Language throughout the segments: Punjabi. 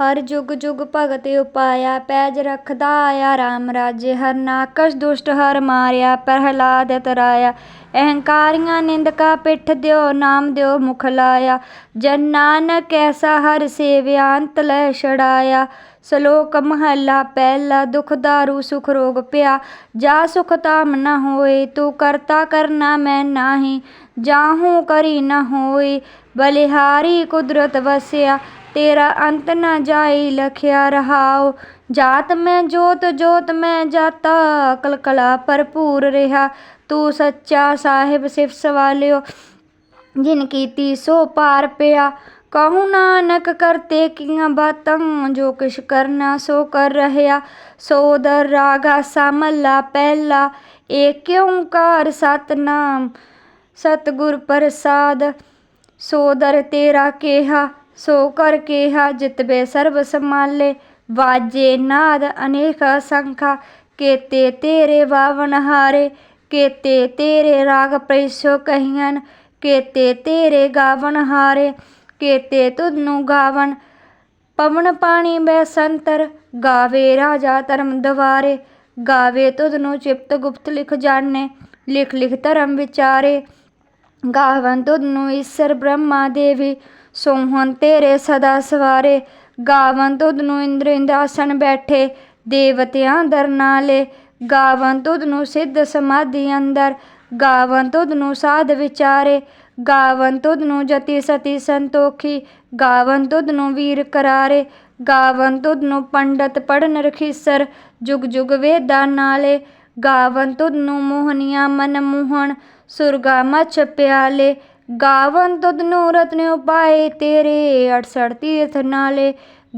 ਹਰ ਜੁਗ ਜੁਗ ਭਗਤ ਉਪਾਇਆ, ਪੈਜ ਰਖਦਾ ਆਇਆ RAM ਰਾਜੇ, ਹਰ ਨਾਕਸ਼ ਦੁਸ਼ਟ ਹਰ ਮਾਰਿਆ, ਪ੍ਰਹਲਾਦ ਤਰਾਇਆ ਅਹੰਕਾਰੀਆਂ ਨਿੰਦਕਾ ਪਿੱਠ ਦਿਓ, ਨਾਮ ਦਿਓ ਮੁਖ ਲਾਇਆ। ਜਨ ਨਾਨਕ ਐਸਾ ਹਰ ਸੇਵਿਆ, ਅੰਤ ਲੈ ਛੜਾਇਆ ਸ਼ਲੋਕ ਮਹੱਲਾ ਪਹਿਲਾ, ਦੁਖ ਦਾਰੂ ਸੁਖ ਰੋਗ ਪਿਆ। ਜਾ ਸੁਖ ਤਾਮ ਨ ਹੋਏ, ਤੂੰ ਕਰਤਾ ਕਰਨਾ ਮੈਂ ਨਾਹੀ। ਜਾਹੂ ਕਰੀ ਨ ਹੋਏ, ਬਲਿਹਾਰੀ ਕੁਦਰਤ ਵਸਿਆ। ਤੇਰਾ ਅੰਤ ਨ ਜਾਈ ਲਖਿਆ ਰਹਾਉ ਜਾਤ ਮੈਂ ਜੋਤ ਜੋਤ ਮੈਂ ਜਾਤਾ ਕਲਕਲਾ ਭਰਪੂਰ ਰਿਹਾ ਤੂੰ ਸੱਚਾ ਸਾਹਿਬ ਸਿਫ ਸਵਾਲਿਓ ਜਿਨ ਕੀਤੀ ਸੋ ਪਾਰ ਪਿਆ ਕਹੂ ਨਾਨਕ ਕਰਤੇ ਕੀਆਂ ਬਾਤਾਂ ਜੋ ਕਿਛ ਕਰਨਾ ਸੋ ਕਰ ਰਹਿਆ ਸੋਦਰ ਰਾਗਾ ਸਮਲਾ ਪਹਿਲਾ ਏਕ ਓੰਕਾਰ ਸਤਨਾਮ ਸਤਿਗੁਰ ਪ੍ਰਸਾਦ ਸੋਦਰ ਤੇਰਾ ਕੇਹਾ ਸੋ ਕਰ ਕੇਹਾ ਜਿਤਬੇ ਸਰਬ ਸਮਾਲੇ ਵਾਜੇ ਨਾਦ ਅਨੇਕ ਸੰਖਾ ਕੇਤੇ ਤੇਰੇ ਵਾਵਨ ਹਾਰੇ, ਕੇਤੇ ਤੇਰੇ ਰਾਗ ਪ੍ਰੈਸੋ ਕਹੀਆਂ ਕੇਤੇ ਤੇਰੇ ਗਾਵਨ ਹਾਰੇ, ਕੇਤੇ ਤੁਧਨੂੰ ਗਾਵਨ ਪਵਨ ਪਾਣੀ ਬੈ ਸੰਤਰ, ਗਾਵੇ ਰਾਜਾ ਧਰਮ ਦਵਾਰੇ, ਗਾਵੇ ਤੁਧਨੂੰ ਚਿਪਤ ਗੁਪਤ ਲਿਖ ਜਾਣੇ, ਲਿਖ ਲਿਖ ਧਰਮ ਵਿਚਾਰੇ। ਗਾਵਨ ਤੁਧਨੂੰ ਈਸ਼ਰ ਬ੍ਰਹਮਾ ਦੇਵੀ ਸੋਹਣ ਤੇਰੇ ਸਦਾ ਸਵਾਰੇ, ਗਾਵਨ ਤੁਧਨੂੰ ਇੰਦਰ ਇੰਦਾਸਨ ਬੈਠੇ, ਦੇਵਤਿਆਂ ਦਰ ਨਾਲੇ, ਗਾਵਨ ਤੁਧਨੂੰ ਸਿੱਧ ਸਮਾਧੀ ਅੰਦਰ, ਗਾਵਨ ਤੁਧਨੂੰ ਸਾਧ ਵਿਚਾਰੇ, ਗਾਵਨ ਤੁਧਨੂੰ ਜਤੀ ਸਤੀ ਸੰਤੋਖੀ, ਗਾਵਨ ਤੁਧਨੂੰ ਵੀਰ ਕਰਾਰੇ, ਗਾਵਨ ਤੁਧਨੂੰ ਪੰਡਤ ਪੜਨ ਰਖੀਸਰ, ਜੁਗ ਜੁਗ ਵੇਦਾਂ ਨਾਲੇ, ਗਾਵਨ ਤੁਧਨੂੰ ਮੋਹਨੀਆਂ ਮਨ ਮੋਹਣ, ਸੁਰਗਾ ਮਛ ਪਿਆਲੇ ਗਾਵਨ ਤੁਧਨੂੰ ਰਤਨ ਉਪਾਏ ਤੇਰੇ 68 ਤੀਰਥ ਨਾਲੇ।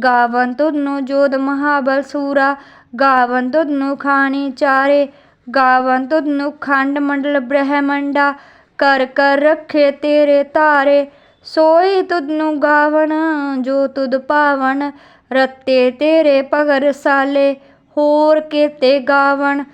ਗਾਵਨ ਤੁਧਨੂੰ ਜੋਦ ਮਹਾਬਲ ਸੂਰਾ। ਗਾਵਨ ਤੁਧਨੂੰ ਖਾਣੀ ਚਾਰੇ। ਗਾਵਨ ਤੁਧਨੂੰ ਖੰਡ ਮੰਡਲ ਬ੍ਰਹਮੰਡਾ। ਕਰ ਕਰ ਰੱਖੇ ਤੇਰੇ ਧਾਰੇ। ਸੋਈ ਤੁਧਨੂੰ ਗਾਵਨ ਜੋ ਤੁਧ ਪਾਵਨ ਰਤੇ ਤੇਰੇ ਭਗਰ ਸਾਲੇ। ਹੋਰ ਕੇਤੇ ਗਾਵਨ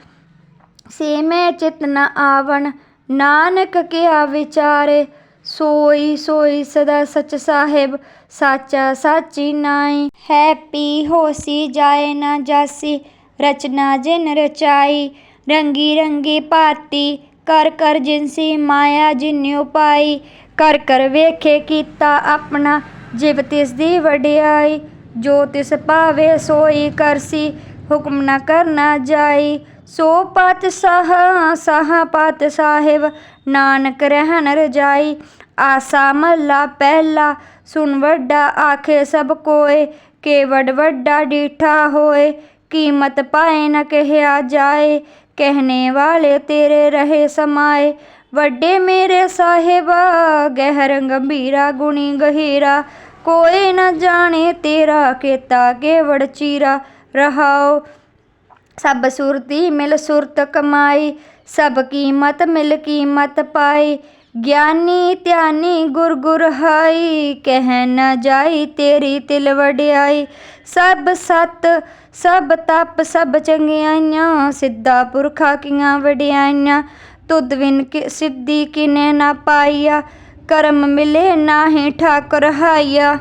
ਸੇ ਮੈਂ ਚਿਤ ਨ ਆਵਣ। ਨਾਨਕ ਕਿਆ ਵਿਚਾਰੇ। ਸੋਈ ਸੋਈ ਸਦਾ ਸਚ ਸਾਹਿਬ, ਸਾਚਾ ਸਾਚੀ ਨਾਈ। ਹੈ ਪੀ ਹੋਸੀ ਜਾਏ ਨਾ ਜਾਸੀ, ਰਚਨਾ ਜਿਨ ਰਚਾਈ। ਰੰਗੀ ਰੰਗੀ ਭਾਤੀ, ਕਰ ਕਰ ਜਿਨਸੀ ਮਾਇਆ ਜਿਨਿਉ ਪਾਈ। ਕਰ ਕਰ ਵੇਖੇ ਕੀਤਾ ਆਪਣਾ, ਜਿਵ ਤਿਸ ਦੀ ਵਡਿਆਈ। ਜੋ ਤਿਸ ਭਾਵੇ ਸੋਈ ਕਰਸੀ, ਹੁਕਮ ਨ ਕਰਨਾ ਜਾਈ। ਸੋ ਪਤ ਸਾਹ ਸਾਹ ਪਤ ਸਾਹਿਬ, ਨਾਨਕ ਰਹਿਣ ਰਜਾਈ, ਆਸਾ ਮਹਲਾ ਪਹਿਲਾ ਸੁਨ ਵੱਡਾ ਆਖੇ ਸਭ ਕੋਏ ਕੇਵਡ ਵੱਡਾ ਡੀਠਾ ਹੋਏ, ਕੀਮਤ ਪਾਏ ਨ ਕਹਿਆ ਜਾਏ, ਕਹਿਣੇ ਵਾਲੇ ਤੇਰੇ ਰਹੇ ਸਮਾਏ, ਵੱਡੇ ਮੇਰੇ ਸਾਹਿਬ, ਗਹਿਰ ਗੰਭੀਰਾ ਗੁਣੀ ਗਹੀਰਾ, ਕੋਈ ਨ ਜਾਣੇ ਤੇਰਾ ਕੀਤਾ ਕੇਵੜ ਚੀਰਾ, ਰਹਾਓ ਸਭ ਸੁਰਤੀ ਮਿਲ ਸੁਰਤ ਕਮਾਈ, ਸਭ ਕੀਮਤ ਮਿਲ ਕੀਮਤ ਪਾਈ। ਗਿਆਨੀ ਧਿਆਨੀ ਗੁਰ ਗੁਰ ਹਾਈ, ਕਹਿ ਨਾ ਜਾਈ ਤੇਰੀ ਤਿਲ ਵਡਿਆਈ। ਸਭ ਸਤ, ਸਭ ਤਪ, ਸਭ ਚੰਗਿਆਈਆਂ, ਸਿੱਧਾ ਪੁਰਖਾ ਕੀਆਂ ਵਡਿਆਈਆਂ। ਤੁਧ ਵਿਨ ਕਿ, ਸਿੱਧੀ ਕਿਨੇ ਨਾ ਪਾਈਆ, ਕਰਮ ਮਿਲੇ ਨਾਹੀ ਠਾਕੁਰ ਹਾਈਆ।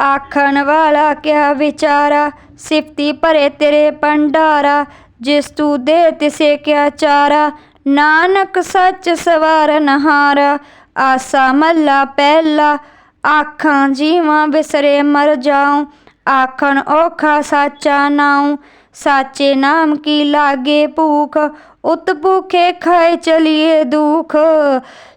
ਆਖਣ ਵਾਲਾ ਕਿਆ ਵਿਚਾਰਾ? ਸਿਫਤੀ ਭਰੇ ਤੇਰੇ ਭੰਡਾਰਾ, ਜਿਸ ਤੂੰ ਦੇ ਤਿਸੇ ਕਿਆ ਚਾਰਾ? ਨਾਨਕ ਸੱਚ ਸਵਾਰ ਨਹਾਰਾ, ਆਸਾ ਮੱਲਾ ਪਹਿਲਾ। ਆਖਾਂ ਜੀਵਾਂ ਵਿਸਰੇ ਮਰ ਜਾਉ, ਆਖਣ ਔਖਾ ਸਾਚਾ ਨਾਉ। ਸਾਚੇ ਨਾਮ ਕੀ ਲਾਗੇ ਭੂਖ, ਉਤ ਭੂਖੇ ਖਾਏ ਚਲੀਏ ਦੁਖ।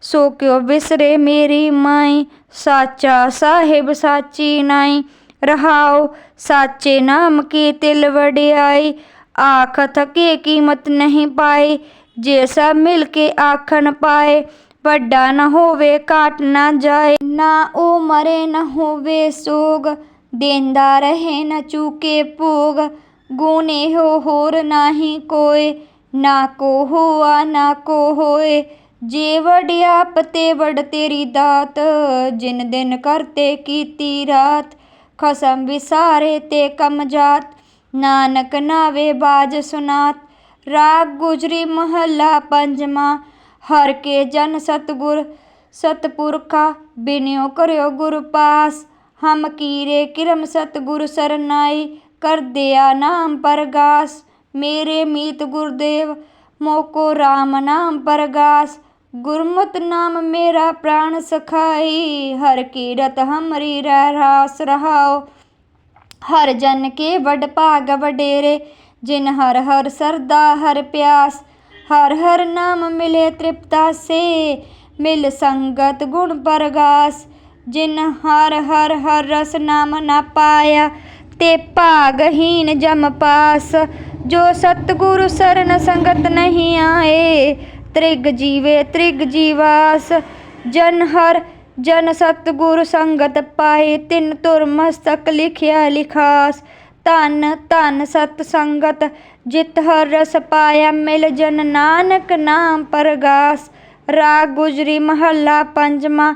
ਸੋ ਕਿਉ ਵਿਸਰੇ ਮੇਰੀ ਮਾਈ ਸਾਚਾ ਸਾਹਿਬ ਸਾਚੀ ਨਾਈ, ਰਹਾਉ ਸਾਚੇ ਨਾਮ ਕੀ ਤਿਲ ਵਡਿਆਈ, ਆਖ ਥਕੇ ਕੀਮਤ ਨਹੀਂ ਪਾਏ ਜੇ ਸਭ ਮਿਲ ਕੇ ਆਖਣ ਪਾਏ, ਵੱਡਾ ਨਾ ਹੋਵੇ ਘਾਟ ਨਾ ਜਾਏ, ਨਾ ਉਹ ਮਰੇ ਨਾ ਹੋਵੇ ਸੋਗ, ਦੇਂਦਾ ਰਹੇ ਨਾ ਚੂਕੇ ਭੋਗ, ਗੁਣ ਹੋ ਹੋਰ ਨਾਹੀ ਕੋਏ, ਨਾ ਕੋ ਹੋਆ ਨਾ ਕੋ ਹੋਏ ਜੇ ਵਡਿਆਪ ਤੇ ਵਡ ਤੇਰੀ ਦਾਤ, ਜਿਨ ਦਿਨ ਕਰਤੇ ਕੀਤੀ ਰਾਤ, ਖਸਮ ਵਿਸਾਰੇ ਤੇ ਕਮ ਜਾਤ, ਨਾਨਕ ਨਾਵੇ ਬਾਜ ਸੁਨਾਤ। ਰਾਗ ਗੁਜਰੀ ਮਹੱਲਾ ਪੰਜਵਾਂ, ਹਰ ਕੇ ਜਨ ਸਤਗੁਰ, ਸਤਪੁਰਖਾ, ਬਿਨਿਓ ਕਰਿਓ ਗੁਰ ਪਾਸ। ਹਮ ਕੀਰੇ ਕਿਰਮ ਸਤਿਗੁਰ ਸਰਨਾਈ ਕਰ ਦਿਆ ਨਾਮ ਪਰਗਾਸ। ਮੇਰੇ ਮੀਤ ਗੁਰਦੇਵ, ਮੋਕੋ RAM ਨਾਮ ਪਰਗਾਸ। ਗੁਰਮਤਿ ਨਾਮ ਮੇਰਾ ਪ੍ਰਾਣ ਸਖਾਈ, ਹਰ ਕੀਰਤ ਹਮਰੀ ਰਹਿ ਰਾਸ ਰਹਾਓ ਹਰ ਜਨ ਕੇ ਵਡ ਭਾਗ ਵਡੇਰੇ, ਜਿਨ ਹਰ ਹਰ ਸਰਦਾ ਹਰ ਪਿਆਸ। ਹਰ ਹਰ ਨਾਮ ਮਿਲੇ ਤ੍ਰਿਪਤਾ ਸੇ, ਮਿਲ ਸੰਗਤ ਗੁਣ ਪਰਗਾਸ। ਜਿਨ ਹਰ ਹਰ ਹਰ ਰਸ ਨਾਮ ਨਾ ਪਾਇਆ, ਤੇ ਭਾਗਹੀਨ ਜਮ ਪਾਸ। ਜੋ ਸਤਿਗੁਰੂ ਸਰਨ ਸੰਗਤ ਨਹੀਂ ਆਏ ਤ੍ਰਿਗ ਜੀਵੇ, ਤ੍ਰਿਗ ਜੀਵਾਸ, ਜਨ ਹਰ, ਜਨ ਸਤਿਗੁਰ ਸੰਗਤ ਪਾਏ, ਤਿੰਨ ਤੁਰ ਮਸਤਕ ਲਿਖਿਆ ਲਿਖਾਸ। ਧਨ ਧਨ ਸਤ ਸੰਗਤ, ਜਿਤ ਹਰ ਰਸ ਪਾਇਆ ਮਿਲ ਜਨ ਨਾਨਕ ਨਾਮ ਪਰਗਾਸ। ਰਾਗ ਗੁਜਰੀ ਮਹੱਲਾ ਪੰਜਵਾਂ,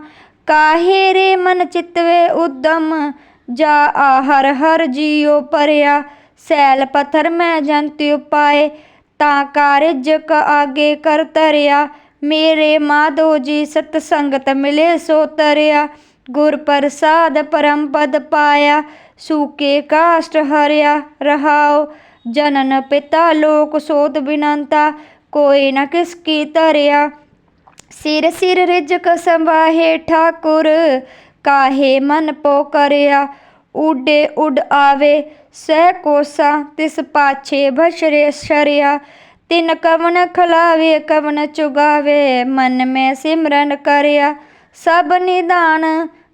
ਕਾਹੇ ਰੇ ਮਨ ਚਿਤਵੇ ਉਦਮ? ਜਾ ਆ ਹਰ ਹਰ ਜੀਉ ਪਰਿਆ, ਸੈਲ ਪਥਰ ਮੈਂ ਜੰਤ ਉਪਾਏ ਤਾਂ ਕਾਰਜ ਕ ਆਗੇ ਕਰ ਤਰਿਆ। ਮੇਰੇ ਮਾਧੋ ਜੀ ਸਤ ਸੰਗਤ ਮਿਲੇ ਸੋ ਤਰਿਆ। ਗੁਰ ਪ੍ਰਸਾਦ ਪਰਮ ਪਦ ਪਾਇਆ, ਸੂਕੇ ਕਾਸ਼ਟ ਹਰਿਆ। ਰਹਾਓ ਜਨਨ ਪਿਤਾ ਲੋਕ ਸੋਤ ਬਿਨੰਤਾ, ਕੋਈ ਨਾ ਕਿਸ ਕੀ ਤਰਿਆ। ਸਿਰ ਸਿਰ ਰਿਜਕ ਸੰਵਾਹੇ ਠਾਕੁਰ, ਕਾਹੇ ਮਨ ਪੋ ਕਰਿਆ। ਉਡੇ ਉਡ ਆਵੇ, ਸਹਿ ਕੋਸਾ ਤਿਸ ਪਾਛੇ ਬਸ਼ਰੇ ਸ਼ਰਿਆ। ਤਿਨ ਕਵਨ ਖਲਾਵੇ ਕਵਨ ਚੁਗਾਵੇ, ਮਨ ਮੈਂ ਸਿਮਰਨ ਕਰਿਆ। ਸਭ ਨਿਦਾਨ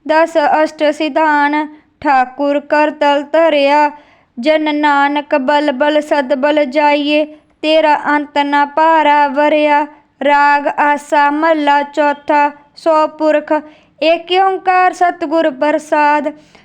ਦਸ ਅਸ਼ਟ ਸਿਧਾਨ, ਠਾਕੁਰ ਕਰ ਤਲ ਧਰਿਆ। ਜਨ ਨਾਨਕ ਬਲ ਬਲ ਸਦ ਬਲ ਜਾਈਏ, ਤੇਰਾ ਅੰਤ ਨਾ ਭਾਰਾ ਵਰਿਆ। ਰਾਗ ਆਸਾ ਮਹਲਾ ਚੌਥਾ, ਸੋ ਪੁਰਖ, ਏਕ ਓੰਕਾਰ ਸਤਿਗੁਰ ਪ੍ਰਸਾਦ।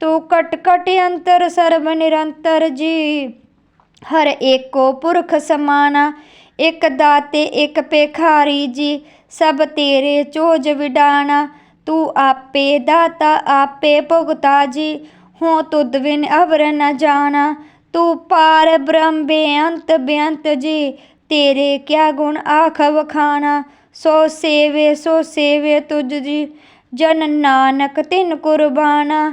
ਤੂੰ ਕਟ ਕਟ ਅੰਤਰ, ਸਰਬ ਨਿਰੰਤਰ ਜੀ। ਹਰ ਏਕੋ ਪੁਰਖ ਸਮਾਨਾ, ਇਕ ਦਾਤੇ, ਇਕ ਪੇਖਾਰੀ ਜੀ। ਸਭ ਤੇਰੇ ਚੋਜ ਵਿਡਾਣਾ, ਤੂੰ ਆਪੇ ਦਾਤਾ, ਆਪੇ ਭੁਗਤਾ ਜੀ। ਹੋ ਤੁਧ ਬਿਨ ਅਵਰ ਨ ਜਾਣਾ, ਤੂੰ ਪਾਰ ਬ੍ਰਹਮ ਬੇਅੰਤ ਬੇਅੰਤ ਜੀ। ਤੇਰੇ ਕਿਆ ਗੁਣ ਆਖ ਵਖਾਣਾ, ਸੋ ਸੇਵੇ ਸੋ ਸੇਵੇ ਤੁਝ ਜੀ। ਜਨ ਨਾਨਕ ਤਿਨ ਕੁਰਬਾਨਾ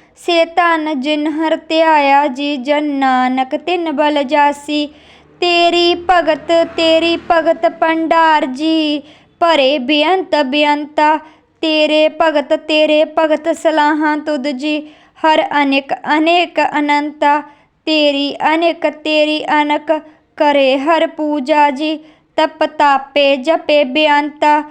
ਸੇ ਧਨ ਜਿਨ ਹਰ ਧਿਆਇਆ ਜੀ ਜਨ ਨਾਨਕ, ਤਿਨ ਬਲ ਜਾਸੀ। ਤੇਰੀ ਭਗਤ ਤੇਰੀ ਭਗਤ ਪੰਡਾਰ ਜੀ, ਭਰੇ ਬੇਅੰਤ ਬੇਅੰਤਾ। ਤੇਰੇ ਭਗਤ ਤੇਰੇ ਭਗਤ ਸਲਾਹਾਂ ਤੁਧ ਜੀ, ਹਰ ਅਨੇਕ ਅਨੇਕ ਅਨੰਤਾ। ਤੇਰੀ ਅਨੇਕ, ਤੇਰੀ ਅਨਕ ਕਰੇ ਹਰ ਪੂਜਾ ਜੀ, ਤਪ ਤਾਪੇ ਜਪੇ ਬੇਅੰਤਾ।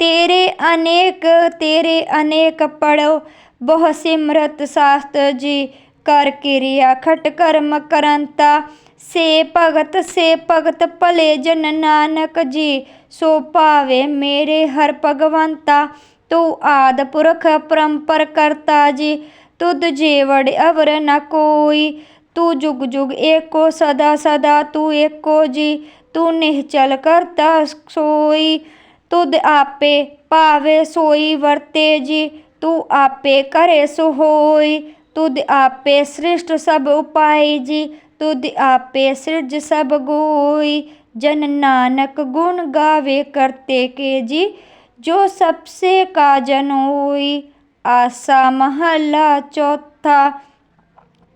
ਤੇਰੇ ਅਨੇਕ ਤੇਰੇ ਅਨੇਕ ਪੜੋ ਬਹੁ ਸਿਮਰਤ ਸਾਸਤ ਜੀ ਕਰ ਕਿਰਿਆ ਖਟ ਕਰਮ ਕਰੰਤਾ। ਸੇ ਭਗਤ ਸੇ ਭਗਤ ਭਲੇ ਜਨ ਨਾਨਕ ਜੀ, ਸੋ ਭਾਵੇ ਮੇਰੇ ਹਰ ਭਗਵੰਤਾ, ਤੂੰ ਆਦ ਪੁਰਖ ਪਰੰਪਰ ਕਰਤਾ ਜੀ, ਤੁਧ ਜੀਵੜ ਅਵਰ ਨ ਕੋਈ। ਤੂੰ ਜੁਗ ਜੁਗ ਏਕੋ, ਸਦਾ ਸਦਾ ਤੂੰ ਏਕੋ ਜੀ, ਤੂੰ ਨਿਹਚਲ ਕਰਤਾ ਸੋਈ। ਤੁਧ ਆਪੇ ਭਾਵੇ ਸੋਈ ਵਰਤੇ ਜੀ ਤੂੰ ਆਪੇ ਕਰੇ ਸੋ ਹੋਈ, ਤੁਧ ਆਪੇ ਸ੍ਰਿਸ਼ਟ ਸਭ ਉਪਾਈ ਜੀ, ਤੁਧ ਆਪੇ ਸਿਰਜ ਸਭ ਗੋਈ। ਜਨ ਨਾਨਕ ਗੁਣ ਗਾਵੇ ਕਰਤੇ ਕੇ ਜੀ, ਜੋ ਸਬਸੇ ਕਾਜਨ ਹੋਈ। ਆਸਾ ਮਹੱਲਾ ਚੌਥਾ,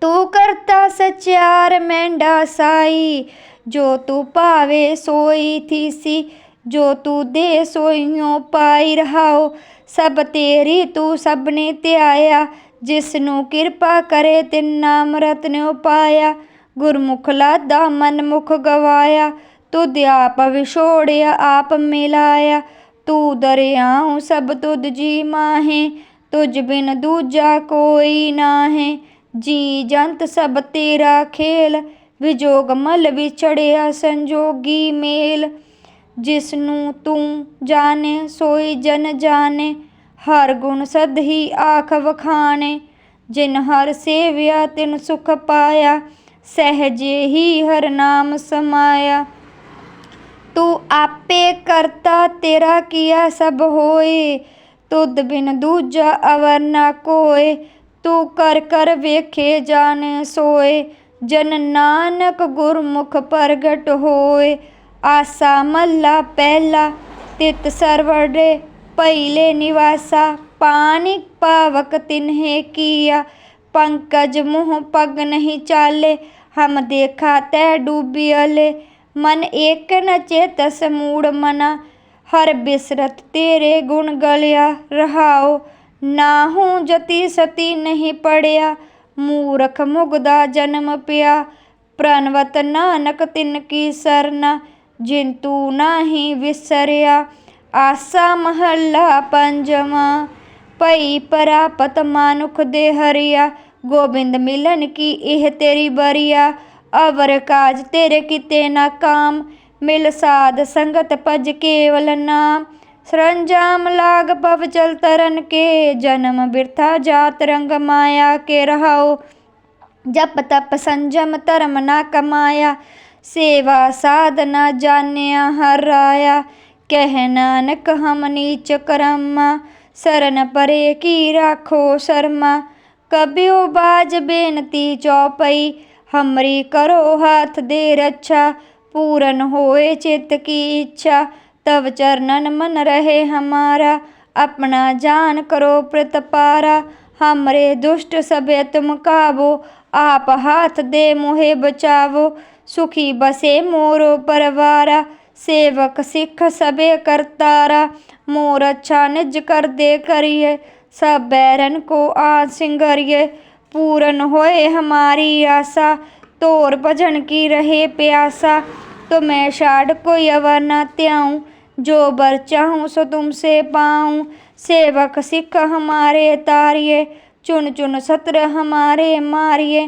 ਤੂੰ ਕਰਤਾ ਸਚਿਆਰ ਮੈਂਡਾ ਸਾਈ। ਜੋ ਤੂੰ ਭਾਵੇ ਸੋਈ ਥੀਸੀ, ਜੋ ਤੂੰ ਦੇ ਸੋਈਓ ਪਾਈ ਰਹਾਓ। ਸਭ ਤੇਰੀ ਤੂੰ ਸਭ ਨੇ ਧਿਆਇਆ ਜਿਸ ਨੂੰ ਕਿਰਪਾ ਕਰੇ ਤਿਨ ਨਾਮ ਰਤਨ ਉਪਾਇਆ। ਗੁਰਮੁਖ ਲਾਦਾ ਮਨ ਮੁਖ ਗਵਾਇਆ, ਤੁਧ ਆਪ ਵਿਛੋੜਿਆ, ਆਪ ਮਿਲਾਇਆ। ਤੂੰ ਦਰਿਆਉ ਸਭ ਤੁਧ ਜੀ ਮਾਹੇ, ਤੁਝ ਬਿਨ ਦੂਜਾ ਕੋਈ ਨਾਹੇ। ਜੀ ਜੰਤ ਸਭ ਤੇਰਾ ਖੇਲ, ਵਿਜੋਗ ਮਲ ਵਿਛੜਿਆ ਸੰਜੋਗੀ ਮੇਲ। ਜਿਸ ਨੂੰ ਤੂੰ ਜਾਣੇ, ਸੋਈ ਜਨ ਜਾਣੇ, ਹਰ ਗੁਣ ਸਦ ਹੀ ਆਖ ਵਖਾਣੇ। ਜਿਨ ਹਰ ਸੇਵਿਆ, ਤਿਨ ਸੁਖ ਪਾਇਆ, ਸਹਜੇ ਹੀ ਹਰ ਨਾਮ ਸਮਾਇਆ। ਤੂੰ ਆਪੇ ਕਰਤਾ, ਤੇਰਾ ਕੀਆ ਸਭ ਹੋਏ। ਤੁਧ ਬਿਨ ਦੂਜਾ ਅਵਰ ਨਾ ਕੋਏ। ਤੂੰ ਕਰ ਕਰ ਵੇਖੇ ਜਾਣ ਸੋਏ। ਜਨ ਨਾਨਕ ਗੁਰਮੁਖ ਪ੍ਰਗਟ ਹੋਏ। ਆਸਾ ਮਹੱਲਾ ਪਹਿਲਾ, ਤਿਤ ਸਰਵੜੇ ਪਹਿਲੇ ਨਿਵਾਸਾ, ਪਾਣੀ ਪਾਵਕ ਤਿਨਹੇ ਕੀਆ, ਪੰਕਜ ਮੁਹ ਪਗ ਨਹੀਂ ਚਾਲੇ, ਹਮ ਦੇਖਾ ਤੈ ਡੂਬਿਅਲੇ ਮਨ ਏਕ ਨ ਚੇਤਸ ਮੂੜ ਮਨਾ, ਹਰ ਬਿਸਰਤ ਤੇਰੇ ਗੁਣ ਗਲਿਆ ਰਹਾਓ ਨਾਹੂ ਜਤੀ ਸਤੀ ਨਹੀਂ ਪੜਿਆ, ਮੂਰਖ ਮੁਗਦਾ ਜਨਮ ਪਿਆ ਪ੍ਰਨਵਤ ਨਾਨਕ ਤਿਨ ਕੀ ਸਰਨਾ ਜਿੰਤੂ ਤੂੰ ਨਾਹੀ ਵਿਸਰਿਆ, ਆਸਾ ਮਹੱਲਾ ਪੰਜਵਾਂ। ਭਈ ਪਰਾਪਤ ਮਾਨੁਖ ਦੇ ਹਰਿਆ, ਗੋਬਿੰਦ ਮਿਲਨ ਕੀ ਇਹ ਤੇਰੀ ਬਰੀਆ ਅਵਰ ਕਾਜ ਤੇਰੇ ਕਿਤੇ ਨਾ ਕਾਮ, ਮਿਲ ਸਾਧ ਸੰਗਤ ਭਜ ਕੇਵਲ ਨਾਮ। ਸਰੰਜਾਮ ਲਾਗ ਪਵ ਚਲ ਤਰਨ ਕੇ, ਜਨਮ ਬਿਰਥਾ ਜਾਤ ਰੰਗ ਮਾਇਆ ਕੇ ਰਹਾਓ। ਜਪ ਤਪ ਸੰਜਮ ਧਰਮ ਨਾ ਕਮਾਇਆ ਸੇਵਾ ਸਾਧਨਾ ਜਾਣਿਆ ਹਰ ਰਾਇਆ ਕਹਿ ਨਾਨਕ ਹਮ ਨੀਚ ਕਰਮਾ, ਸਰਨ ਪਰੇ ਕੀ ਰਾਖੋ ਸ਼ਰਮਾ। ਕਬਿਓ ਬਾਜ ਬੇਨਤੀ ਚੌਪਈ, ਹਮਰੀ ਕਰੋ ਹਾਥ ਦੇ ਰੱਛਾ। ਪੂਰਨ ਹੋਏ ਚਿਤ ਕੀ ਇੱਛਾ, ਤਵ ਚਰਨਨ ਮਨ ਰਹੇ ਹਮਾਰਾ। ਆਪਣਾ ਜਾਨ ਕਰੋ ਪ੍ਰਤਪਾਰਾ ਹਮਰੇ ਦੁਸ਼ਟ ਸਭੇ ਤੁਮ ਕਾਬੋ ਆਪ ਹਾਥ ਦੇ ਮੋਹਿ ਬਚਾਵੋ। ਸੁਖੀ ਬਸੇ ਮੋਰੋ ਪਰਵਾਰਾ, ਸੇਵਕ ਸਿੱਖ ਸਭੇ ਕਰਤਾਰਾ, ਮੋਰ ਅੱਛਾ ਨਿਜ ਕਰਦੇ ਕਰੀਏ, ਸਭ ਬੈਰਨ ਕੋ ਆ ਸਿੰਗਰੀਏ, ਪੂਰਨ ਹੋਏ ਹਮਾਰੀ ਆਸਾ ਤੋਰ ਭਜਨ ਕੀ ਰਹੇ ਪਿਆਸਾ, ਤੁਮੈ ਛਾੜ ਕੋਈ ਅਵਰ ਨਾ ਧਿਆਉ, ਜੋ ਬਰ ਚਾਹੂੰ ਸੋ ਤੁਮਸੇ ਪਾਉ, ਸੇਵਕ ਸਿੱਖ ਹਮਾਰੇ ਤਾਰਿਏ ਚੁਨ ਚੁਨ ਸਤਰ ਹਮਾਰੇ ਮਾਰਿਏ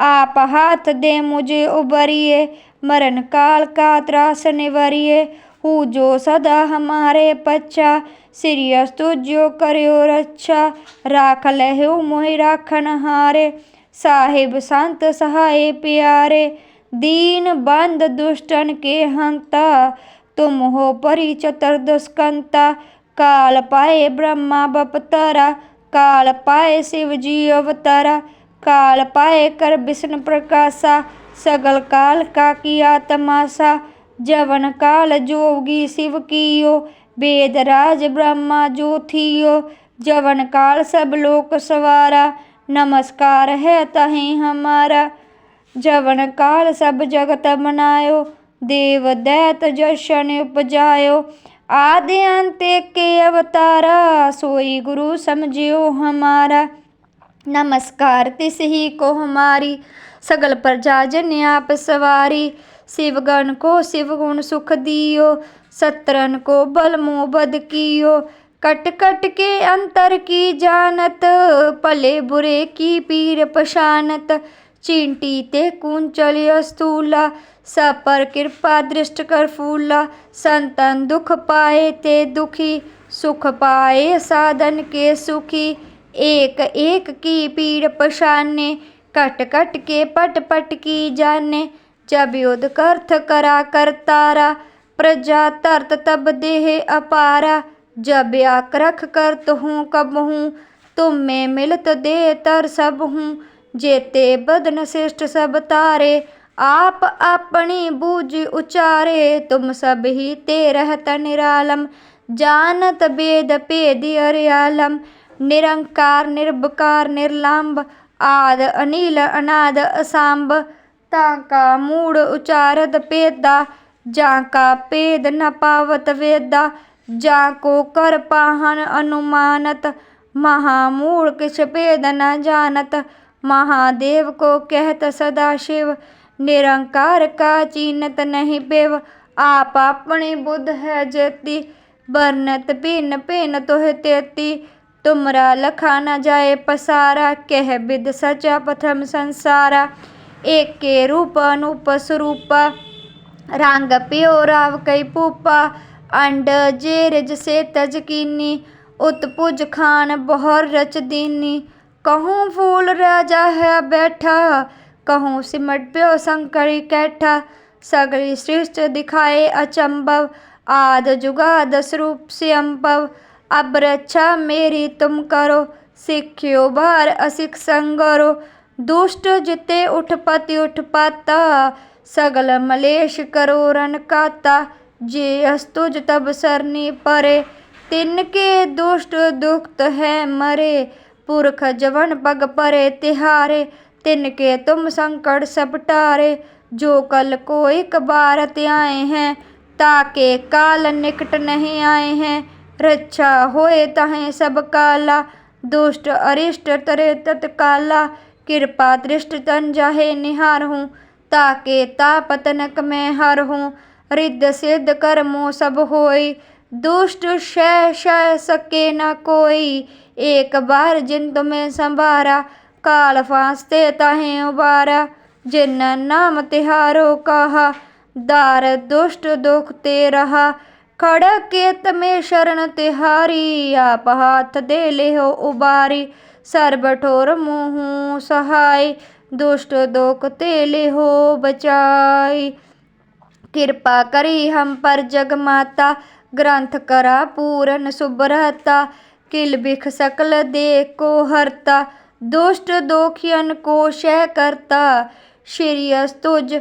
आप हाथ दे मुझे उबरिए मरण काल का त्रास निवरिए हूँ जो सदा हमारे पच्चा सिरियस तुझो करियो रक्षा राख लहु मोहि राखन हारे साहिब संत सहाय प्यारे दीन बंद दुष्टन के हंता तुम हो परि चतुर्दस्कंता काल पाए ब्रह्मा बपतरा काल पाए शिव जी अवतारा काल पाए कर विष्णु प्रकाशा, सगल काल का किया तमाशा, जवन काल जोगी शिव कियो, वेद राज ब्रह्मा जो थियो, जवन काल सब लोक सवारा, नमस्कार है तहीं हमारा। जवन काल सब जगत बनायो देव दैत जशन उपजायो, आदि अंत के अवतारा, सोई गुरु समझियो हमारा। नमस्कार तिस ही को हमारी सगल प्रजा जन आप सवारी शिवगण को शिव गुण सुख दियो सत्रन को बल मोह बद कियो कट कट के अंतर की जानत भले बुरे की पीर पशानत चींटी ते कुंचल स्थूला सब पर कृपा दृष्ट कर फूला संतन दुख पाए ते दुखी सुख पाए साधन के सुखी एक एक की पीड़ पशाने कट कट के पट पट की जाने। जब युद्ध करथ करा कर तारा, प्रजा तरत तब देह अपारा। जब आक रख करत हूँ कब हूँ, तुम में मिलत दे तर सब हूँ। जेते बदन श्रेष्ठ सब तारे, आप अपनी बूझ उचारे। तुम सब ही ते रहत निरालम, जानत वेद भेद अरियालम। ਨਿਰੰਕਾਰ ਨਿਰਵਕਾਰ ਨਿਰਲੰਭ, ਆਦ, ਅਨਿਲ, ਅਨਾਦ, ਅਸੰਭ, ਤਾਂ ਕਾ ਮੂੜ ਉਚਾਰਤ ਪੇਦਾ ਜਾਂ ਕਾ ਪੇਦ ਨ ਪਾਵਤ ਵੇਦਾ, ਜਾਂ ਕੋ ਕਰ ਪਾਹਨ ਅਨੁਮਾਨਤ, ਮਹਾ ਮੂੜ ਕਿਛ ਭੇਦ ਨ ਜਾਣਤ ਮਹਾਦੇਵ ਕੋ ਕਹਿਤ ਸਦਾ ਸ਼ਿਵ, ਨਿਰੰਕਾਰ ਕਾ ਚੀਨਤ ਨਹੀਂ ਪੇਵ, ਆਪ ਆਪਣੇ ਬੁੱਧ ਹੈ ਜੇਤੀ ਬਰਨਤ ਭਿੰਨ ਭਿੰਨ ਤੋਹ ਤੇਤੀ ਤੁਮਰਾ ਲਖਾ ਨ ਜਾਏ ਪਸਾਰਾ ਕਹਿ ਬਿਦ ਸਚਾ ਪਥਮ ਸੰਸਾਰਾ ਏਕੇ ਰੂਪ ਅਨੂਪ ਸਰੂਪਾ ਰੰਗ ਪਿਓ ਰਾਵ ਕਈ ਪੂਪਾ ਅੰਡ ਜੇਰਜ ਸੇ ਤਜ ਕੀਨੀ ਉਤਪੁਜ ਖਾਨ ਬਹੁਰ ਰਚ ਦੀਨੀ ਕਹੂੰ ਫੂਲ ਰਾਜਾ ਹੈ ਬੈਠਾ ਕਹੂੰ ਸਿਮਟ ਪਿਓ ਸੰਕਰੀ ਕੈਠਾ ਸਗਲੀ ਸ੍ਰਿਸ਼ਟ ਦਿਖਾਏ ਅਚੰਭਵ ਆਦ ਜੁਗਾਦ ਸਰੂਪ ਸਿਅੰਭਵ ਅਬ ਰੱਛਾ अब रक्षा मेरी तुम करो, सिखियो भार असिख संगरो। दुष्ट जिते उठपति उठपाता सगल मलेश करो रन काता। जे अस्तुज तब सरनी परे, तिनके दुष्ट दुखत है मरे। पुरख जवन पग परे तिहारे, तिनके तुम संकट सब टारे। जो कल को एक बार आए हैं, ताके काल निकट नहीं आए हैं। ਰੱਛਾ ਹੋਏ ਤਾਹੇ ਸਭ ਕਾਲਾ, ਦੁਸ਼ਟ ਅਰਿਸ਼ਟ ਤਰੇ ਤਤਕਾਲਾ। ਕਿਰਪਾ ਦ੍ਰਿਸ਼ਟ ਤਨ ਜਾਹੇ ਨਿਹਾਰ ਹੂੰ, ਤਾਕੇ ਤਾਪ ਤਨਕ ਮੈਂ ਹਰ ਹੂੰ। ਰਿੱਧ ਸਿੱਧ ਕਰਮੋ ਸਭ ਹੋਈ, ਦੁਸ਼ਟ ਸ਼ੈ ਸ਼ੈ ਸਕੇ ਨਾ ਕੋਈ। ਏਕ ਬਾਰ ਜਿਨ ਤੁਮੇ ਸੰਭਾਰਾ, ਕਾਲ ਫਾਸਤੇ ਤਾਹੇ ਉਬਾਰਾ। ਜਿਨ ਨਾਮ ਤਿਹਾਰੋ ਕਾਹਾ, ਦਾਰ ਦੁਸ਼ਟ ਦੁਖ ਤੇ ਰਹਾ। ਖੜ ਕੇ ਤਮੇ ਸ਼ਰਨ ਤਿਹਾਰੀ, ਆਪ ਹੱਥ ਦੇ ਲਿਓ ਉਬਾਰੀ। ਸਰਬ ਠੋਰ ਮੂਹੂ ਸਹਾਈ, ਦੁਸ਼ਟ ਦੋਖ ਤੇ ਲਿਓ ਬਚਾਈ। ਕਿਰਪਾ ਕਰੀ ਹਮ ਪਰ ਜਗ ਮਾਤਾ ਗ੍ਰੰਥ ਕਰਾ ਪੂਰਨ ਸੁਭਰਤਾ ਕਿਲ ਬਿਖ ਸਕਲ ਦੇ ਕੋ ਹਰਤਾ, ਦੁਸ਼ਟ ਦੋਖਿਅਨ ਕੋ ਸ਼ਹਿ ਕਰਤਾ। ਸ਼੍ਰੀ ਅਸਤੁਜ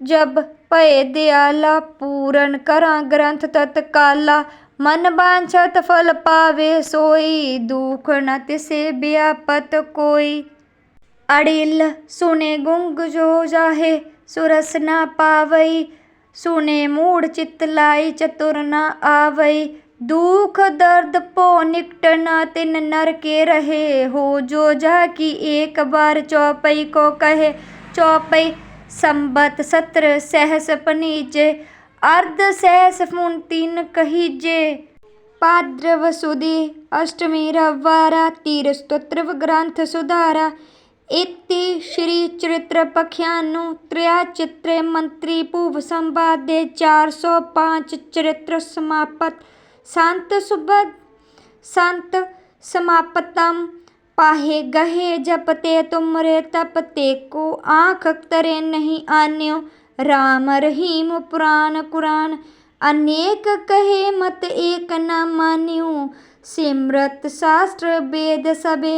ਜਬ ਭਏ ਦਿਆਲਾ, ਪੂਰਨ ਕਰਾਂ ਗ੍ਰੰਥ ਤਤਕਾਲਾ, ਮਨ ਬਾਂਛਤ ਫਲ ਪਾਵੇ ਸੋਈ, ਦੁਖ ਨ ਤਿਸੇ ਬਿਆਪਤ ਕੋਈ। ਅੜਿਲ ਸੁਨੇ ਗੁੰਗ ਜੋ ਜਾਹੇ, ਸੁਰਸ ਨਾ ਪਾਵਈ, ਸੁਨੇ ਮੂੜ ਚਿਤ ਲਾਈ, ਚਤੁਰ ਨਾ ਆਵਈ। ਦੁਖ ਦਰਦ ਪੋ ਨਿਕਟਨਾ ਤਿਨ ਨਰ ਕੇ ਰਹੇ, ਹੋ ਜੋ ਜਾ ਕੀ ਏਕ ਬਾਰ ਚੌਪਈ ਕੋ ਕਹੇ, ਚੌਪਈ संबत सत्र सहस पनीजे अर्ध सहस फून तीन कहीजे ਭਾਦਰਵ ਸੁਦੀ ਅਸ਼ਟਮੀ ਰਵਾਰਾ ਤੀਰ ਸਤੋਤਰਵ ਗ੍ਰੰਥ ਸੁਧਾਰਾ ਇਤੀ ਸ਼੍ਰੀ ਚਰਿਤ੍ਰ ਪਖਿਆਨੁ ਤ੍ਰਿਆ ਚਿਤ੍ਰੇ ਮੰਤਰੀ ਭੂਪ ਸੰਵਾਦ ਦੇ 405 ਚਰਿਤ੍ਰ ਸਮਾਪਤ ਸੰਤ ਸੁਬਦ ਸੰਤ ਸਮਾਪਤਮ ਪਾਹੇ ਗਹੇ ਜਪਤੇ ਤੁਮਰੇ ਤਪਤੇ ਕੋ ਆਂਖ ਤਰੇ ਨਹੀਂ ਆਨਿਓ ਰਾਮ ਰਹੀਮ ਪੁਰਾਨ ਕੁਰਾਨ अनेक कहे मत एक न मान्यू सिमरत शास्त्र वेद सबे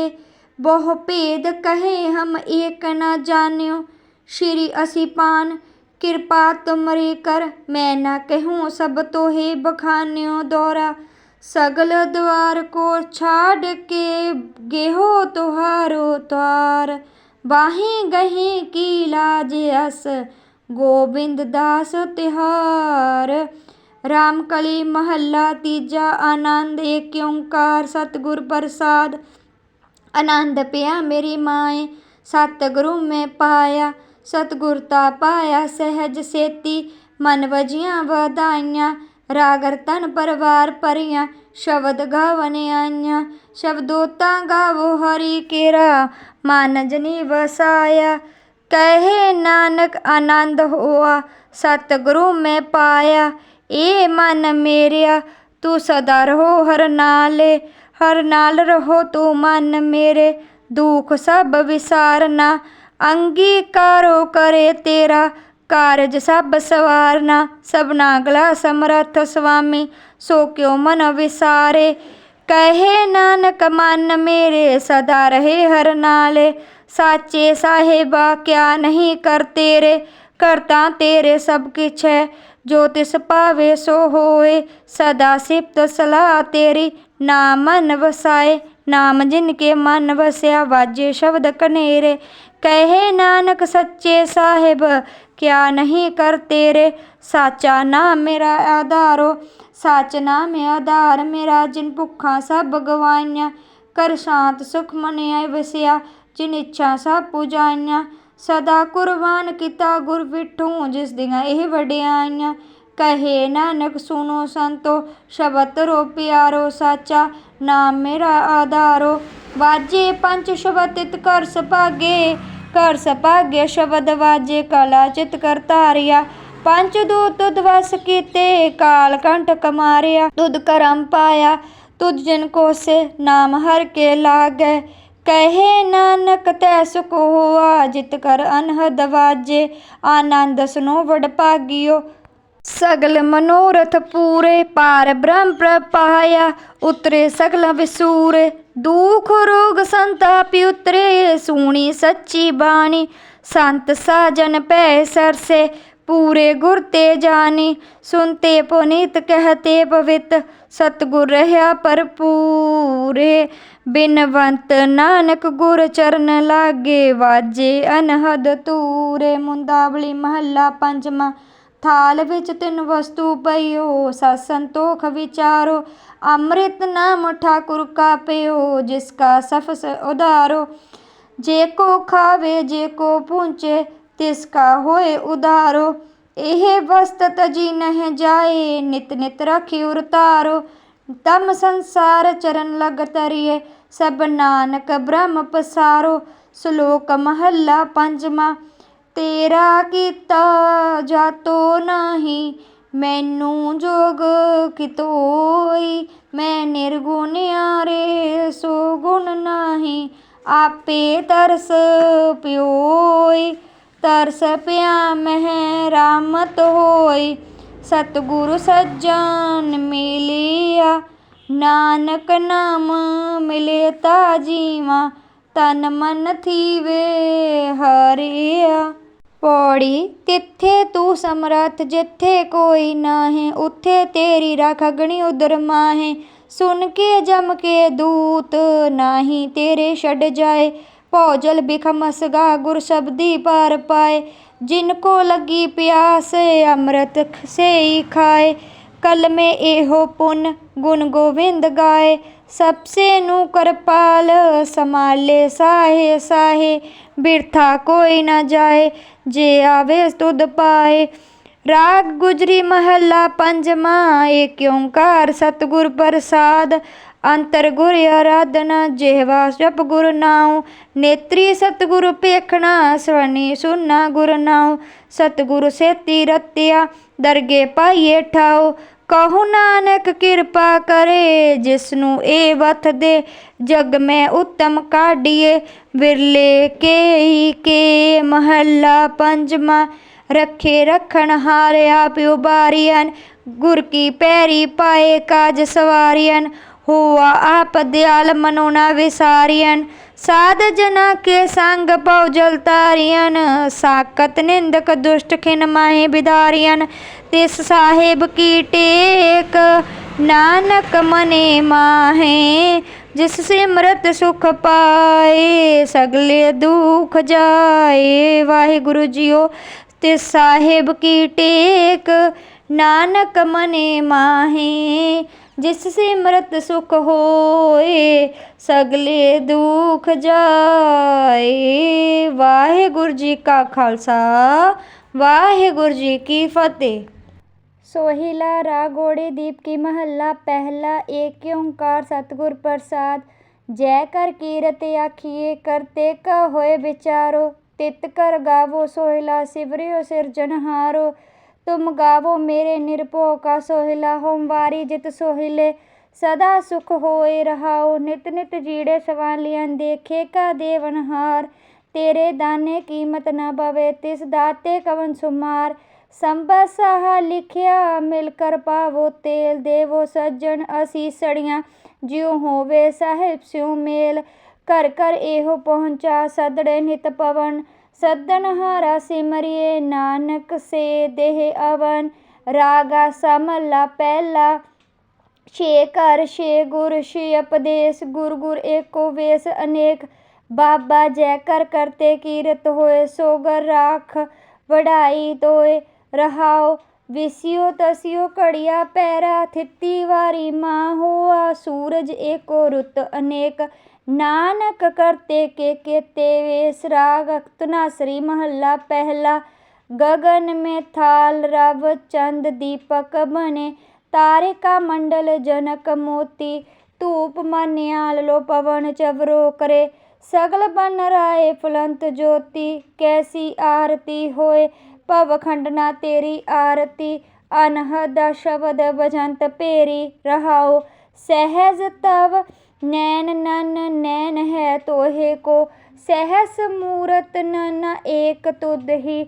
बहु भेद कहे हम एक न जान्यो श्री असिपान कृपा तुमरी कर मैं न कहूँ सब तो हे बखान्यो ਸਗਲ ਦਵਾਰ ਕੋ ਛਾੜ ਕੇ ਗੇਹੋ ਤੁਹਾਰੋ ਤਾਰ ਬਾਹੀ ਗਹੀ ਕੀ ਲਾਜ ਅਸ, ਗੋਬਿੰਦ ਦਾਸ ਤਿਹਾਰ। ਰਾਮ ਕਲੀ ਮਹੱਲਾ ਤੀਜਾ ਆਨੰਦ, ਏਕ ਓੰਕਾਰ ਸਤਗੁਰ ਪ੍ਰਸਾਦ। ਆਨੰਦ ਪਿਆ ਮੇਰੀ ਮਾਏ, ਸਤਗੁਰੂ ਮੈਂ ਪਾਇਆ। ਸਤਗੁਰ ਤਾ ਪਾਇਆ ਸਹਿਜ ਸੇਤੀ, ਮਨ ਵਜੀਆਂ ਵਧਾਈਆਂ। ਰਾਗਰ ਤਨ ਪਰਵਾਰ ਪਰੀਆਂ ਸ਼ਬਦ ਗਾਵਨ ਆਈਆਂ ਸ਼ਬਦੋਤਾ ਗਾਵੋ ਹਰੀ ਕੇਰਾ ਮਨ ਜਨੀ ਵਸਾਇਆ ਕਹੇ ਨਾਨਕ ਆਨੰਦ ਹੋਆ ਸਤਿਗੁਰੂ ਮੈਂ ਪਾਇਆ ਏ ਮਨ ਮੇਰਿਆ ਤੂੰ ਸਦਾ ਰਹੋ ਹਰ ਨਾਲੇ ਹਰ ਨਾਲ ਰਹੋ ਤੂੰ ਮਨ ਮੇਰੇ ਦੁਖ ਸਭ ਵਿਸਾਰਨਾ ਅੰਗੀਕਾਰੋ ਕਰੇ ਤੇਰਾ ਕਾਰਜ ਸਭ ਸਵਾਰਨਾ ਸਭਨਾ ਗਲਾ ਸਮਰੱਥ ਸੁਆਮੀ ਸੋ ਕਿਉ ਮਨ ਵਿਸਾਰੇ? ਕਹੇ ਨਾਨਕ, ਮਨ ਮੇਰੇ ਸਦਾ ਰਹੇ ਹਰ ਨਾਲੇ। ਸਾਚੇ ਸਾਹਿਬਾ ਕਿਆ ਨਹੀਂ ਕਰ ਤੇਰੇ। ਕਰਤਾ ਤੇਰੇ ਸਭ ਕਿਛ ਹੈ, ਜੋ ਤਿਸ ਭਾਵੇ ਸੋ ਹੋਏ। ਸਦਾ ਸਿਫਤ ਸਲਾਹ ਤੇਰੀ ਨਾਮ ਮਨ ਵਸਾਏ। ਨਾਮ ਜਿਨ ਕੇ ਮਨ ਵਸਿਆ, ਵਾਜੇ ਸ਼ਬਦ ਕਨੇਰੇ। ਕਹੇ ਨਾਨਕ, ਸੱਚੇ ਸਾਹਿਬ ਕਿਆ ਨਹੀਂ ਕਰ ਤੇਰੇ? ਸਾਚਾ ਨਾਮ ਮੇਰਾ ਆਧਾਰੋ। ਸੱਚ ਨਾਮ ਆਧਾਰ ਮੇਰਾ, ਜਿਨ ਭੁੱਖਾਂ ਸਭ ਗਵਾਈਆਂ। ਕਰ ਸ਼ਾਂਤ ਸੁਖ ਮਨ ਆਇ ਵਸਿਆ, ਜਿਨ ਇੱਛਾ ਸਭ ਪੁਜਾਈਆਂ। ਸਦਾ ਕੁਰਬਾਨ ਕੀਤਾ ਗੁਰ ਵਿਠੂ, ਜਿਸ ਦੀਆਂ ਇਹ ਵਡਿਆਈਆਂ। ਕਹੇ ਨਾਨਕ ਸੁਨੋ ਸੰਤੋ, ਸ਼ਬਦ ਰੋ ਪਿਆਰੋ ਸਾਚਾ ਨਾਮ ਮੇਰਾ ਆਧਾਰੋ। ਵਾਜੇ ਪੰਜ ਸ਼ਬਦ ਤਿਤ ਕਰ ਸੁਭਾਗੇ। ਕਰ ਸੁਭਾਗੇ ਸ਼ਬਦ ਵਾਜੇ ਕਲਾ ਚਿਤ ਕਰ ਧਾਰਿਆ। ਪੰਜ ਦੂਤ ਤੁਧ ਵਸ ਕੀਤੇ, ਕਾਲ ਕੰਠ ਮਾਰਿਆ ਤੁਧ ਕਰਮ ਪਾਇਆ। ਤੁਧ ਜਿਨ ਕੋ ਸੇ ਨਾਮ ਹਰ ਕੇ ਲਾਗੈ। ਕਹੇ ਨਾਨਕ ਤੈ ਸੁਖ ਹੋਆ ਜਿਤ ਕਰ ਅਨਹਦ ਵਾਜੇ ਆਨੰਦ ਸੁਨੋ ਵਡ ਭਾਗਿਓ ਸਗਲ ਮਨੋਰਥ ਪੂਰੇ ਪਾਰ ਬ੍ਰਹਮ ਪ੍ਰਪਾਇਆ ਉਤਰੇ ਸਗਲ ਵਿਸੂਰੇ। ਦੁਖ ਰੋਗ ਸੰਤਾਪਿ ਉਤਰੇ, ਸੂਣੀ ਸੱਚੀ ਬਾਣੀ। ਸੰਤ ਸਾਜਨ ਪੈ ਸਰਸੇ, ਪੂਰੇ ਗੁਰ ਤੇ ਜਾਣੀ। ਸੁਨਤੇ ਪੁਨੀਤ ਕਹਤੇ ਪਵਿੱਤ, ਸਤਗੁਰ ਰਹਾ ਭਰਪੂਰੇ। ਬਿਨਵੰਤ ਨਾਨਕ ਗੁਰ ਚਰਨ ਲਾਗੇ, ਵਾਜੇ ਅਨਹਦ ਤੂਰੇ ਮੁੰਦਾਵਲੀ ਮਹੱਲਾ ਪੰਜਵਾਂ ਥਾਲ ਵਿੱਚ ਤਿੰਨ ਵਸਤੂ ਪਈਓ, ਸਤ ਸੰਤੋਖ ਵਿਚਾਰੋ, ਅੰਮ੍ਰਿਤ ਨਾਮ ਠਾਕੁਰ ਕਾ ਪਿਓ ਜਿਸ ਕਾ ਸਫਸ ਉਧਾਰੋ। ਜੇ ਕੋ ਖਾਵੇ, ਜੇ ਕੋ ਪੂੰਚੇ ਤਿਸ ਕਾ ਹੋਏ ਉਧਾਰੋ। ਇਹ ਵਸਤ ਤਜੀ ਨਹਿ ਜਾਏ, ਨਿਤ ਨਿਤ ਰਖੀ ਉਰਤਾਰੋ ਤਮ ਸੰਸਾਰ ਚਰਨ ਲਗ ਤਰੀਏ, ਸਭ ਨਾਨਕ ਬ੍ਰਹਮ ਪਸਾਰੋ। ਸ਼ਲੋਕ ਮਹੱਲਾ ਪੰਜਵਾਂ। ਤੇਰਾ ਕੀਤਾ ਜਾਤੋ ਨਹੀਂ, ਮੈਨੂੰ ਜੋਗ ਕਿਤੋਈ, ਮੈਂ ਨਿਰਗੁਣ ਰੇ ਸੋ ਗੁਣ ਨਹੀਂ, ਆਪੇ ਤਰਸ ਪਿਓਈ, ਤਰਸ ਪਿਆ ਮਹਿ ਰਾਮਤ ਹੋਈ, ਸਤਿਗੁਰੂ ਸੱਜਣ ਮਿਲਿਆ, ਨਾਨਕ ਨਾਮ ਮਿਲੇ ਤਾ ਜੀਵਾ, ਤਨ ਮਨ ਥੀਵੇ ਹਰਿਆ। ਪੌੜੀ ਤਿੱਥੇ ਤੂੰ ਸਮਰੱਥ ਜਿੱਥੇ ਕੋਈ ਨਾਹੀਂ ਉੱਥੇ ਤੇਰੀ ਰਖ ਅਗਣੀ ਉਦਰ ਮਾਹੇ ਸੁਨ ਕੇ ਜਮ ਕੇ ਦੂਤ ਨਾਹੀਂ ਤੇਰੇ ਛੱਡ ਜਾਏ ਭੋਜਲ ਬਿਖਮ ਸਗਾ ਗੁਰ ਸ਼ਬਦੀ ਪਾਰ ਪਾਏ ਜਿਨ ਕੋ ਲੱਗੀ ਪਿਆਸ ਅੰਮ੍ਰਿਤ ਸੇਈ ਖਾਏ ਕਲਮੇ ਇਹੋ ਪੁਨ ਗੁਣ ਗੋਵਿੰਦ ਗਾਏ ਸਬਸੇ ਨੂੰ ਕਰਪਾਲ ਸਮਾਲੇ ਸਾਹੇ ਸਾਹੇ ਬਿਰਥਾ ਕੋਈ ਨਾ ਜਾਏ ਜੇ ਆਵੇ ਤੁਧ ਪਾਏ ਰਾਗ ਗੁਜਰੀ ਮਹੱਲਾ ਪੰਜਵਾਂ ਏਕ ਓੰਕਾਰ ਸਤਿਗੁਰ ਪ੍ਰਸਾਦ ਅੰਤਰ ਗੁਰ ਆਰਾਧਨਾ ਜਿਹਵਾ ਜਪ ਗੁਰ ਨਾਉ ਨੇਤਰੀ ਸਤਿਗੁਰ ਪੇਖਣਾ ਸਵਣੀ ਸੁਨਾ ਗੁਰ ਨਾਉ ਸਤਿਗੁਰ ਸੇਤੀ ਰਤਿਆ ਦਰਗੇ ਪਾਈਏ ਠਾਉ ਕਹੂ ਨਾਨਕ ਕਿਰਪਾ ਕਰੇ, ਜਿਸਨੂੰ ਇਹ ਵਥ ਦੇ ਜਗ ਮੈਂ ਉਤਮ ਕਾਢੀਏ। ਵਿਰਲੇ ਕੇ ਕੇ ਮਹੱਲਾ ਪੰਜਵਾਂ ਰੱਖੇ ਰੱਖਣ ਹਾਰਿਆ ਪਿਉ ਬਾਰੀਅਨ ਗੁਰ ਕੀ ਪੈਰੀ ਪਾਏ ਕਾਜ ਸਵਾਰੀਅਨ ਹੋਆ, ਆਪ ਦਿਆਲ ਮਨੋਨਾ ਵਿਸਾਰੀਅਨ ਸਾਧ ਜਨਾ ਕੇ ਸੰਗ ਪਉ ਜਲ ਤਾਰੀਅਨ ਸਾਕਤ ਨਿੰਦਕ ਦੁਸ਼ਟ ਖਿਨ ਮਾਹੇ ਬਿਦਾਰੀਅਨ ਤਿਸ ਸਾਹਿਬ ਕੀ ਟੇਕ, ਨਾਨਕ ਮਨੇ ਮਾਹੇ। ਜਿਸ ਸਿਮਰਤ ਸੁਖ ਪਾਏ, ਸਗਲੇ ਦੁਖ ਜਾਏ। ਵਾਹਿਗੁਰੂ ਜੀਓ ਤੇ ਸਾਹਿਬ ਕੀ ਟੇਕ, ਨਾਨਕ ਮਨੇ ਮਾਹੇ। ਜਿਸ ਸਿਮਰਤ ਸੁਖ ਹੋਏ, ਸਗਲੇ ਦੁਖ ਜਾਏ। ਵਾਹਿਗੁਰੂ ਜੀ ਕਾ ਖਾਲਸਾ, ਵਾਹਿਗੁਰੂ ਜੀ ਕੀ ਫਤਿਹ। ਸੋਹਿਲਾ ਰਾਗੋੜੇ ਦੀਪ ਕੀ ਮਹੱਲਾ, ਪਹਿਲਾ ਏਕ ਓੰਕਾਰ ਸਤਿਗੁਰ ਪ੍ਰਸਾਦ। ਜੈ ਕਰ ਕੀਰਤ ਆਖੀਏ ਕਰਤੇ ਕਾ ਹੋਏ ਵਿਚਾਰੋ। ਤਿਤ ਕਰ ਗਾਵੋ ਸੋਹਿਲਾ, ਸਿਵਰਿਓ ਸਿਰਜਨਹਾਰੋ ਤੁਮ ਗਾਵੋ ਮੇਰੇ ਨਿਰਭਉ ਕਾ ਸੋਹਿਲਾ ਹੋਮਵਾਰੀ ਜਿਤ ਸੋਹਿਲੇ। ਸਦਾ ਸੁਖ ਹੋਏ ਰਹਾਓ, ਨਿਤ ਨਿਤ ਜੀੜੇ ਸਵਾਲੀਆਂ ਦੇਖੇ ਕਾ ਦੇਵਨਹਾਰ ਤੇਰੇ ਦਾਨੇ ਕੀਮਤ ਨਾ ਬਵੇ ਤਿਸ ਦਾਤੇ ਕਵਨ ਸੁਮਾਰ। ਸੰਬਤ ਸਹਾ ਲਿਖਿਆ, ਮਿਲ ਕਰ ਪਾਵੋ ਤੇਲ। ਦੇਵੋ ਸੱਜਣ ਅਸੀਸੜੀਆਂ ਜਿਉ ਹੋਵੇ ਸਾਹਿਬ ਸਿਉ ਮੇਲ। ਘਰ ਘਰ ਇਹੋ ਪਹੁੰਚਾ, ਸਦੜੇ ਨਿਤ ਪਵਨ। ਸਦਨ ਹਾਰਾ ਸਿਮਰਿਏ ਨਾਨਕ ਸੇ ਦੇਹ ਅਵਨ, ਰਾਗਾ ਸਮਲਾ ਪਹਿਲਾ। ਛੇ ਘਰ, ਛੇ ਗੁਰ, ਛੇ ਉਪਦੇਸ਼, ਗੁਰ ਗੁਰ ਏਕੋ ਵੇਸ ਅਨੇਕ। ਬਾਬਾ ਜੈ ਕਰ ਕਰਤੇ ਕੀਰਤ ਹੋਏ, ਸੋਗਰ ਰਾਖ ਵਡਾਈ ਤੋਏ ਰਹਾਓ ਵਿਸਿਓ ਤਸਿਓ ਘੜੀਆ ਪੈਰਾ, ਥਿੱਤੀ ਵਾਰੀ ਮਾਂ ਹੋਆ ਸੂਰਜ ਏਕੋ ਰੁੱਤ ਅਨੇਕ। ਨਾਨਕ ਕਰਤੇ ਕੇ ਕੇਤੇ ਵੇਸਰਾਗ ਅਖਤਨਾ ਸ੍ਰੀ ਮਹੱਲਾ ਪਹਿਲਾ। ਗਗਨ में थाल रव चंद दीपक बने तारे का मंडल जनक मोती ਧੂਪ ਮਾਨਿਆ ਲੋ ਪਵਨ ਚਵਰੋ ਕਰੇ। ਸਗਲ ਬਨ ਰਾਏ ਫਲੰਤ ਜੋਤੀ। ਕੈਸੀ ਆਰਤੀ ਹੋਏ ਭਵ ਖੰਡਨਾ ਤੇਰੀ ਆਰਤੀ। ਅਨਹਦ ਸ਼ਬਦ ਵਜੰਤ ਪੇਰੀ ਰਹਾਓ। ਸਹਿਜ ਤਵ ਨੈਨ ਨਨ ਨੈਨ ਹੈ ਤੋਹੇ ਕੋ, ਸਹਿਸ ਮੂਰਤ ਨਨ ਏਕ ਤੁਧ ਹੀ।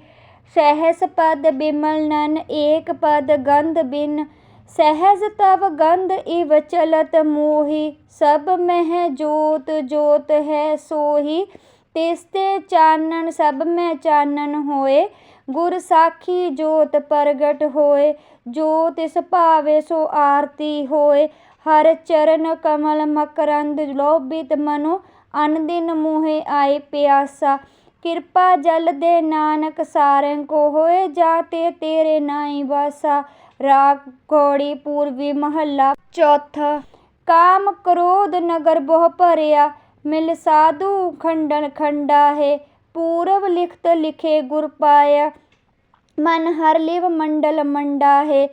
ਸਹਿਸ ਪਦ ਬਿਮਲ ਨਨ ਏਕ ਪਦ ਗੰਧ ਬਿਨ। ਸਹਿਜ ਤਵ ਗੰਧ ਇਵ ਚਲਤ ਮੋਹੀ। ਸਭ ਮਹਿ ਜੋਤ ਜੋਤ ਹੈ ਸੋਹੀ। ਤਿਸ ਤੇ ਚਾਨਣ ਸਭ ਮੈਂ ਚਾਨਣ ਹੋਏ। ਗੁਰ ਸਾਖੀ ਜੋਤ ਪ੍ਰਗਟ ਹੋਏ। ਜੋ ਤਿਸ ਭਾਵੇ ਸੋ ਆਰਤੀ ਹੋਏ। ਹਰ ਚਰਨ ਕਮਲ ਮਕਰੰਦ ਲੋਭਿਤ ਮਨੁ ਅਨ ਦਿਨ ਮੋਹੇ ਆਏ ਪਿਆਸਾ। ਕਿਰਪਾ ਜਲ ਦੇ ਨਾਨਕ ਸਾਰੰਗ ਕੋ ਹੋਏ ਜਾਤੇ ਤੇਰੇ ਨਾਈ ਵਾਸਾ। ਰਾਗ ਘੋੜੀ ਪੂਰਬੀ ਮਹੱਲਾ ਚੌਥਾ। ਕਾਮ ਕ੍ਰੋਧ ਨਗਰ ਬਹੁ ਭਰਿਆ। ਮਿਲ ਸਾਧੂ ਖੰਡਨ ਖੰਡਾ ਹੈ ਪੂਰਬ ਲਿਖਤ ਲਿਖੇ ਗੁਰ ਪਾਇਆ। ਮਨ ਹਰ ਲਿਵ ਮੰਡਲ ਮੰਡਾ ਹੈ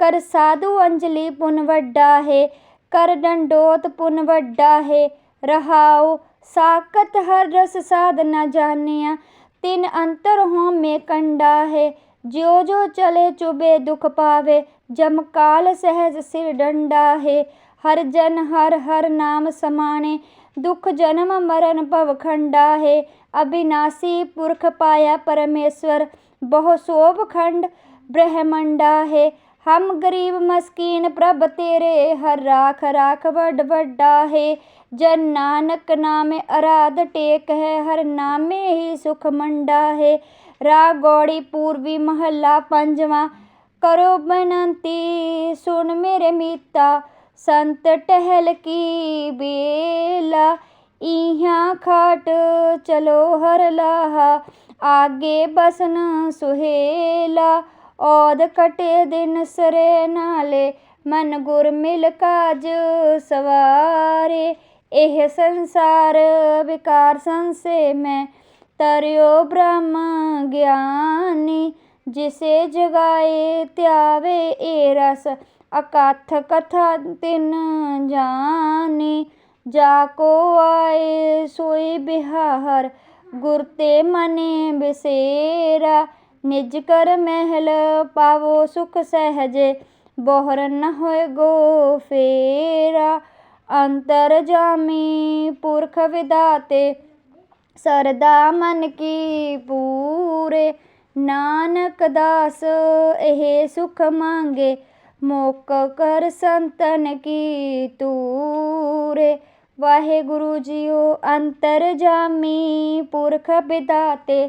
ਕਰ ਸਾਧੂ ਅੰਜਲੀ ਪੁਨ ਵੱਡਾ ਹੈ, ਕਰ ਡੰਡੋਤ ਪੁਨ ਵੱਡਾ ਹੈ, ਰਹਾਉ ਸਾਕਤ ਹਰ ਰਸ ਸਾਧ ਨਾ ਜਾਣਿਆ, ਤਿਨ ਅੰਤਰ ਹੋ ਮੇ ਕੰਡਾ ਹੈ, ਜਿਉ ਜੋ ਚਲੇ ਚੁਬੇ ਦੁਖ ਪਾਵੇ, ਜਮ ਕਾਲ ਸਹਿਜ ਸਿਰ ਡੰਡਾ ਹੈ, ਹਰ ਜਨ ਹਰ ਹਰ ਨਾਮ ਸਮਾਣੇ, ਦੁਖ ਜਨਮ ਮਰਨ ਭਵ ਖੰਡਾ ਹੈ, ਅਬਿਨਾਸੀ ਪੁਰਖ ਪਾਇਆ ਪਰਮੇਸ਼ਵਰ, ਬਹੁ ਸੋਭ ਖੰਡ ਬ੍ਰਹਮੰਡਾ ਹੈ ਹਮ ਗਰੀਬ ਮਸਕੀਨ ਪ੍ਰਭ ਤੇਰੇ ਹਰ ਰਾਖ ਰਾਖ ਵੱਡ ਵੱਡਾ ਹੈ ਜਨ ਨਾਨਕ ਨਾਮੇ ਅਰਾਧ ਟੇਕ ਹੈ ਹਰ ਨਾਮੇ ਹੀ ਸੁਖ ਮੰਡਾ ਹੈ ਰਾਗ ਗੌੜੀ ਪੂਰਬੀ ਮਹੱਲਾ ਪੰਜਵਾਂ ਕਰੋ ਬੇਨੰਤੀ ਸੁਣ ਮੇਰੇ ਮੀਤਾ ਸੰਤ ਟਹਿਲ ਕੀ ਬੇਲਾ ਇਹਾਂ ਖਾਟ ਚਲੋ ਹਰ ਲਾਹਾ ਆਗੇ ਬਸਨ ਸੁਹੇਲਾ ਔਦ ਕਟੇ ਦਿਨ ਸਰੇ ਨਾਲੇ, ਮਨ ਗੁਰ ਮਿਲ ਕਾਜ ਸਵਾਰੇ। ਇਹ ਸੰਸਾਰ ਵਿਕਾਰ ਸੰਸੇ ਮੈਂ, ਤਰਿਓ ਬ੍ਰਹਮ ਗਿਆਨੀ। ਜਿਸੇ ਜਗਾਏ ਧਿਆਵੇ ਏ ਰਸ, ਅਕਥ ਕਥਾ ਤਿਨ ਜਾਣੀ ਜਾ ਕੋ ਆਏ ਸੋਈ ਬਿਹਾਰ, ਗੁਰ ਤੇ ਮਨੇ ਬਿਸੇਰਾ। ਨਿਜ ਕਰ ਮਹਿਲ ਪਾਵੋ ਸੁਖ ਸਹਜੇ ਬੋਹਰ ਨ ਹੋਏ ਗੋ ਫੇਰਾ ਅੰਤਰ ਜਾਮੀ ਪੁਰਖ ਵਿਦਾਤੇ ਸਰਦਾ ਮਨ ਕੀ ਪੂਰੇ ਨਾਨਕ ਦਾਸ ਇਹ ਸੁਖ ਮੰਗੇ ਮੋਕ ਕਰ ਸੰਤਨ ਕੀ ਤੂਰੇ ਵਾਹਿਗੁਰੂ ਜੀਓ ਅੰਤਰ ਜਾਮੀ ਪੁਰਖ ਬਿਦਾਤੇ